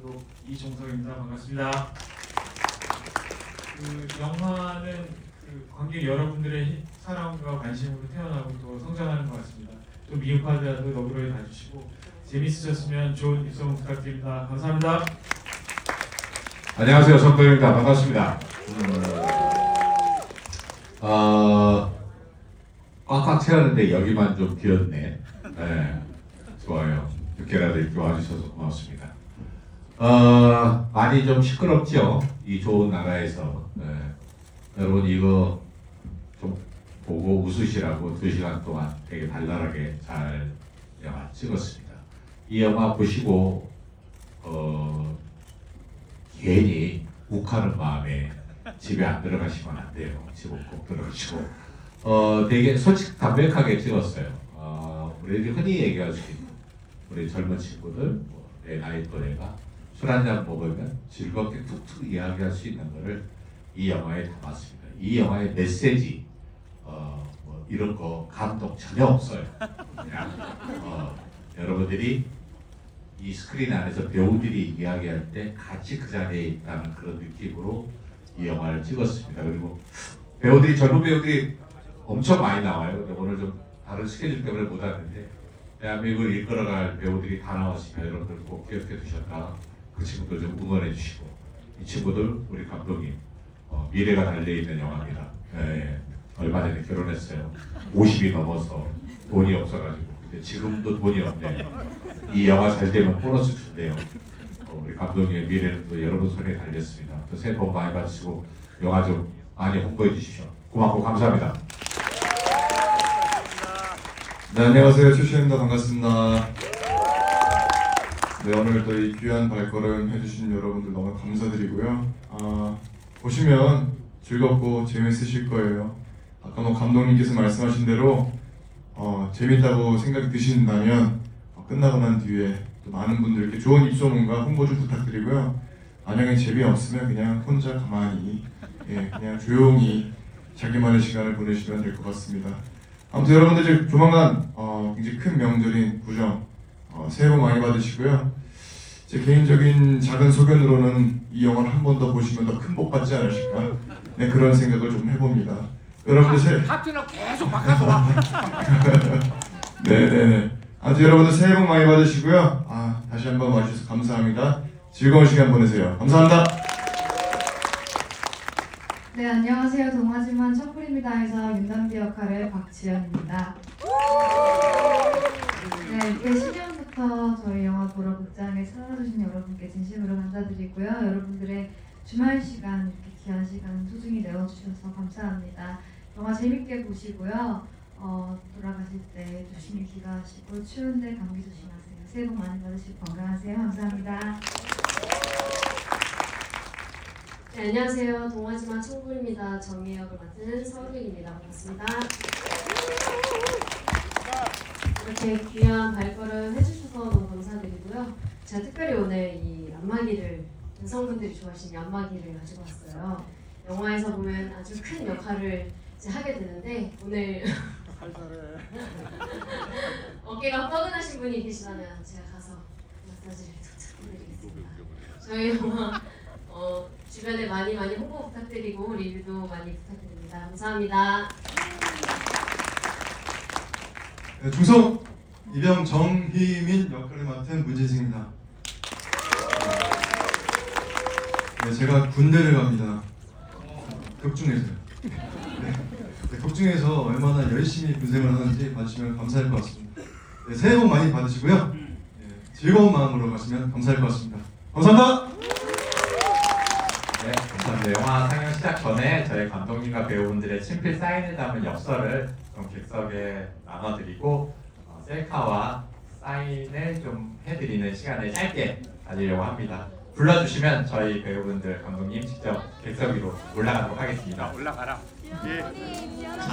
감독 이종석입니다. 반갑습니다. 그 영화는 그 관객 여러분들의 사랑과 관심으로 태어나고 또 성장하는 것 같습니다. 또 미흡하더라도 너그러이 봐주시고 재밌으셨으면 좋은 입소문 부탁드립니다. 감사합니다. 안녕하세요, 정도입니다. 반갑습니다. 음, 어, 꽉꽉 채웠는데 여기만 좀 비었네. 네, 좋아요. 늦게라도 이렇게 와주셔서 고맙습니다. 어, 많이 좀 시끄럽죠? 이 좋은 나라에서. 네. 여러분 이거 좀 보고 웃으시라고 두 시간 동안 되게 발랄하게 잘 영화 찍었습니다. 이 영화 보시고 어, 괜히 욱하는 마음에 집에 안 들어가시면 안 돼요. 집은 꼭 들어가시고 어 되게 솔직 담백하게 찍었어요. 어, 우리들이 흔히 얘기할 수 있는 우리 젊은 친구들 뭐, 내 나이 또래가 술 한잔 먹으면 즐겁게 툭툭 이야기할 수 있는 것을 이 영화에 담았습니다. 이 영화의 메시지 어, 뭐 이런 거 감동 전혀 없어요. 그냥 어, 여러분들이 이 스크린 안에서 배우들이 이야기할 때 같이 그 자리에 있다는 그런 느낌으로 이 영화를 찍었습니다. 그리고 배우들이 젊은 배우들이 엄청 많이 나와요. 오늘 좀 다른 스케줄 때문에 못 왔는데 대한민국을 이끌어갈 배우들이 다 나왔으니까 여러분들 꼭 기억해 두셨다. 그 친구들 좀 응원해 주시고 이 친구들 우리 감독님 어, 미래가 달려 있는 영화입니다. 예, 얼마 전에 결혼했어요. 50이 넘어서 돈이 없어가지고 근데 지금도 돈이 없네요. 이 영화 잘 되면 보너스 준대요. 어, 우리 감독님의 미래는 또 여러분 손에 달렸습니다. 또 새해 복 많이 받으시고 영화 좀 많이 홍보해 주십시오. 고맙고 감사합니다. 네, 안녕하세요. 최시현입니다. 반갑습니다. 네, 오늘 또 이 귀한 발걸음 해주신 여러분들 너무 감사드리고요. 아, 보시면 즐겁고 재밌으실 거예요. 아까 뭐 감독님께서 말씀하신 대로 어, 재밌다고 생각이 드신다면 어, 끝나고 난 뒤에 또 많은 분들께 좋은 입소문과 홍보 좀 부탁드리고요. 만약에 재미없으면 그냥 혼자 가만히 예, 그냥 조용히 자기만의 시간을 보내시면 될 것 같습니다. 아무튼 여러분들 이제 조만간 어, 굉장히 큰 명절인 구정 어, 새해 복 많이 받으시고요. 제 개인적인 작은 소견으로는 이 영화를 한 번 더 보시면 더 큰 복 받지 않으실까 네, 그런 생각을 좀 해봅니다. 여러분들 새해 하트는 계속 바꿔서 와. 네네네. 아무튼 여러분들 새해 복 많이 받으시고요. 아 다시 한번 와주셔서 감사합니다. 즐거운 시간 보내세요. 감사합니다. 네, 안녕하세요. 동화지만 촛불입니다에서 윤담비 역할의 박지연입니다. 네, 2010년부터 저희 영화 보러 극장에 찾아주신 여러분께 진심으로 감사드리고요. 여러분들의 주말 시간, 이렇게 귀한 시간 소중히 내어주셔서 감사합니다. 영화 재밌게 보시고요. 어, 돌아가실 때 조심히 귀가하시고 추운데 감기 조심하세요. 새해 복 많이 받으시고 건강하세요. 감사합니다. 네, 안녕하세요. 동화지만 청구입니다. 정의 역을 맡은 서울입니다. 반갑습니다. 이렇게 귀한 발걸음 해주셔서 너무 감사드리고요. 제가 특별히 오늘 이 안마기를 여성분들이 좋아하시는 안마기를 가지고 왔어요. 영화에서 보면 아주 큰 역할을 이제 하게 되는데 오늘 어깨가 뻐근하신 분이 계시다면 제가 가서 마사지를 부탁드리겠습니다. 저희 영화 어, 주변에 많이 많이 홍보 부탁드리고 리뷰도 많이 부탁드립니다. 감사합니다. 네, 중성 이병 정희민 역할을 맡은 문진승입니다. 네, 제가 군대를 갑니다. 극중에서요. 네, 네, 극중에서 얼마나 열심히 군생을 하는지 봐주시면 감사할 것 같습니다. 네, 새해 복 많이 받으시고요. 네, 즐거운 마음으로 가시면 감사할 것 같습니다. 감사합니다. 네. 영화 상영 시작 전에 저희 감독님과 배우분들의 친필 사인을 담은 엽서를 좀 객석에 나눠드리고 어, 셀카와 사인을 좀 해드리는 시간을 짧게 가지려고 합니다. 불러주시면 저희 배우분들 감독님 직접 객석 위로 올라가도록 하겠습니다. 올라가라. 예. 자리